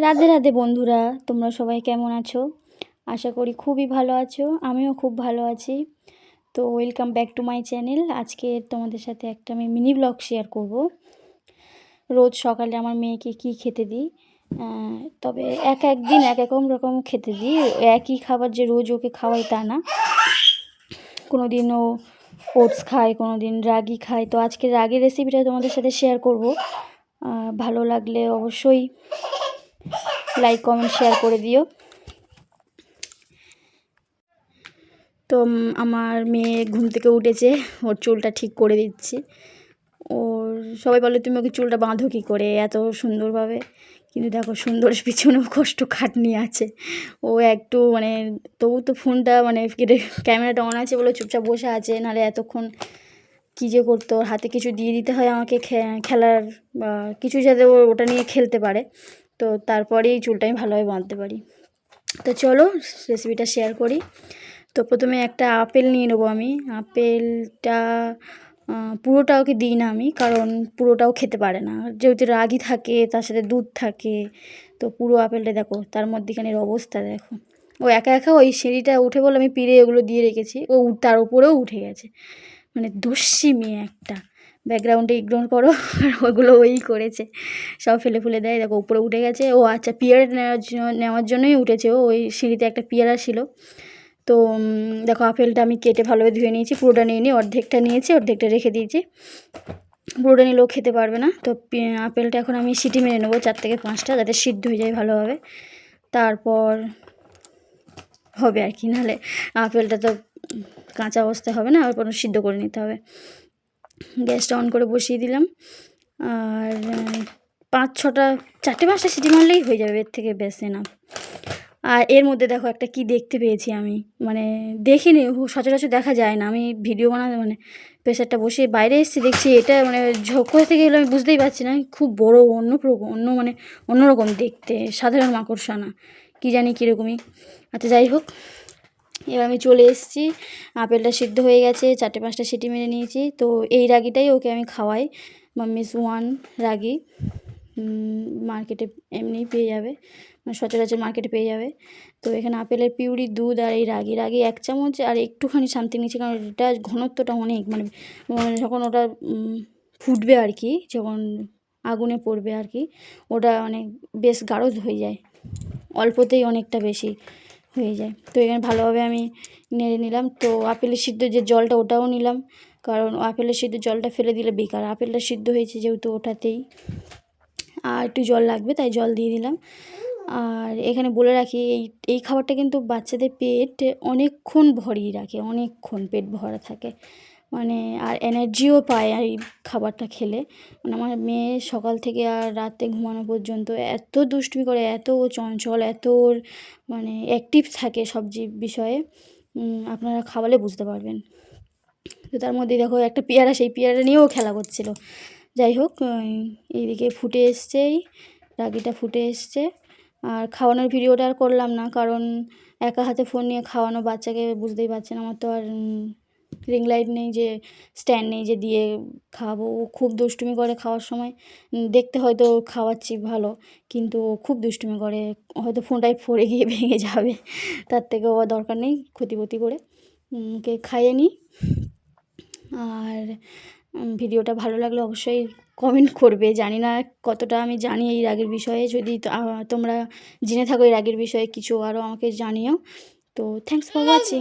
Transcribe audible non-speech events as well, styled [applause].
রাধে রাধে বন্ধুরা, তোমরা সবাই কেমন আছো? আশা করি খুবই ভালো আছো, আমিও খুব ভালো আছি। তো welcome back to my channel আজকে তোমাদের সাথে একটা আমি মিনি ব্লগ শেয়ার করব। রোজ সকালে আমার মেয়েকে কি খেতে দিই? তবে এক এক দিন এক এক রকম খেতে দিই, একই খাবার যে রোজ ওকে খাওয়াই তা না। কোনো দিন ও ওটস খায় কোনো দিন রাগি খায়। তো আজকে রাগির রেসিপিটা তোমাদের সাথে শেয়ার করব। ভালো লাগলে অবশ্যই লাইক কমেন্ট শেয়ার করে দিও। তো আমার মেয়ে ঘুম থেকে উঠেছে, ওর চুলটা ঠিক করে দিচ্ছি। ওর, সবাই বলে, তুমি ওকে চুলটা বাঁধো কী করে? এত সুন্দরভাবে। কিন্তু দেখো সুন্দর পিছনেও কষ্ট খাটনি আছে। ও একটু মানে তবু তো ফোনটা মানে ক্যামেরাটা অন আছে বলে চুপচাপ বসে আছে। নাহলে এতক্ষণ কী যে করতো? হাতে কিছু দিয়ে দিতে হয় আমাকে খেলার, বা, কিছু যাতে ওটা নিয়ে খেলতে পারে। তো তারপরেই চুলটা আমি ভালোভাবে বাঁধতে পারি। তো চলো রেসিপিটা শেয়ার করি। তো প্রথমে একটা আপেল নিয়ে নেব আমি। আপেলটা আহ, পুরোটা ওকে দিই না আমি কারণ পুরোটাও খেতে পারে না। যেহেতু রাগি থাকে তার সাথে দুধ থাকে তো পুরো আপেলটা দেখো তার মধ্যেখানের অবস্থা দেখো। ও একা একা ওই সিঁড়িটা উঠে বলে আমি পিড়ে ওগুলো দিয়ে রেখেছি। ও তার উপরেও উঠে গেছে। মানে দস্যি মেয়ে একটা। ব্যাকগ্রাউন্ডে ইগনোর করো, আর ওগুলো ওই করেছে। সব ফেলে ফুলে দেয়। দেখো, উপরে উঠে গেছে। ও আচ্ছা পিয়ারা নেওয়ার নেওয়ার জন্যই উঠেছে। ও ওই সিঁড়িতে একটা পিয়ারা ছিল তো দেখো, আপেলটা আমি কেটে ভালোভাবে ধুয়ে নিয়েছি। পুরোটা নিয়ে নিই অর্ধেকটা নিয়েছি, অর্ধেকটা রেখে দিয়েছি। পুরোটা নিলেও খেতে পারবে না। তো আপেলটা এখন আমি সিটি মেরে নেব, চার থেকে পাঁচটা, যাতে সিদ্ধ হয়ে যায় ভালোভাবে। তারপর হবে আর কি। নাহলে আপেলটা তো কাঁচা অবস্থায় হবে না, আর কোনো সিদ্ধ করে নিতে হবে। গ্যাসটা অন করে বসিয়ে দিলাম। আর পাঁচ ছটা, চারটে পাঁচটা সিটি মারলেই হয়ে যাবে, এর থেকে বেশি না। আর এর মধ্যে দেখো একটা কি দেখতে পেয়েছি আমি। মানে দেখিনি সচরাচর দেখা যায় না। আমি ভিডিও বানাতে মানে প্রেশারটা বসিয়ে বাইরে এসেছি, দেখছি এটা মানে ঝোঁক থেকে এলো আমি বুঝতেই পারছি না। খুব বড় অন্য অন্য মানে অন্যরকম দেখতে, সাধারণ মাকড়সা না। কী জানি কীরকমই। আচ্ছা যাই হোক। এবার আমি চলে এসেছি। আপেলটা সিদ্ধ হয়ে গেছে, চারটে পাঁচটা সিটি মেরে নিয়েছি। তো এই রাগিটাই ওকে আমি খাওয়াই। মাম্মিস ওয়ান রাগি। মার্কেটে এমনিই পেয়ে যাবে। মানে সচরাচর মার্কেটে পেয়ে যাবে। তো এখানে আপেলের পিউরি দুধ আর এই রাগি। রাগি এক চামচ আর একটুখানি সামথিং নিচ্ছি কারণ এটা ঘনত্বটা অনেক। মানে মানে যখন ওটা ফুটবে আর কি, যখন আগুনে পড়বে আর কি, ওটা অনেক বেশ গাঢ় হয়ে যায়। অল্পতেই অনেকটা বেশি। হয়ে যায়। তো এখানে ভালোভাবে আমি নেড়ে নিলাম। তো আপেলের সিদ্ধ যে জলটা ওটাও নিলাম। কারণ আপেলের সিদ্ধ জলটা ফেলে দিলে বেকার। আপেলটা সিদ্ধ হয়েছে যেহেতু ওটাতেই। আর একটু জল লাগবে, তাই জল দিয়ে দিলাম। আর এখানে বলে রাখি, এই এই খাবারটা কিন্তু বাচ্চাদের পেট অনেকক্ষণ ভরিয়ে রাখে, অনেকক্ষণ পেট ভরা থাকে। মানে আর এনার্জিও পায় আর এই খাবারটা খেলে। মানে আমার মেয়ে সকাল থেকে আর রাতে ঘুমানো পর্যন্ত এত দুষ্টুমি করে, এত চঞ্চল, এত ওর মানে অ্যাক্টিভ থাকে সব বিষয়ে। আপনারা খাওয়ালে বুঝতে পারবেন। তো তার মধ্যে দেখো একটা পেয়ারা, সেই পেয়ারা নিয়েও খেলা করছিল। যাই হোক এইদিকে ফুটে এসছেই, রাগিটা ফুটে এসছে। আর খাওয়ানোর ভিডিওটা আর করলাম না, কারণ একা হাতে ফোন নিয়ে খাওয়ানো বাচ্চাকে বুঝতেই পারছেন, আমার তো আর রিং লাইট নেই যে স্ট্যান্ড নেই যে দিয়ে খাওয়াবো ও খুব দুষ্টুমি করে খাওয়ার সময়। দেখতে হয়তো খাওয়াচ্ছি ভালো, কিন্তু ও খুব দুষ্টুমি করে। হয়তো ফোনটাই পড়ে গিয়ে [laughs] ভেঙে যাবে। তার থেকে ও দরকার নেই ক্ষতিপতি করে। ওকে খাইয়ে নিই। আর ভিডিওটা ভালো লাগলে অবশ্যই কমেন্ট করবে। জানি না কতটা আমি জানি এই রাগের বিষয়ে। যদি তোমরা জেনে থাকো এই রাগের বিষয়ে কিছু আরও আমাকে জানিও। তো থ্যাংকস ফর ওয়াচিং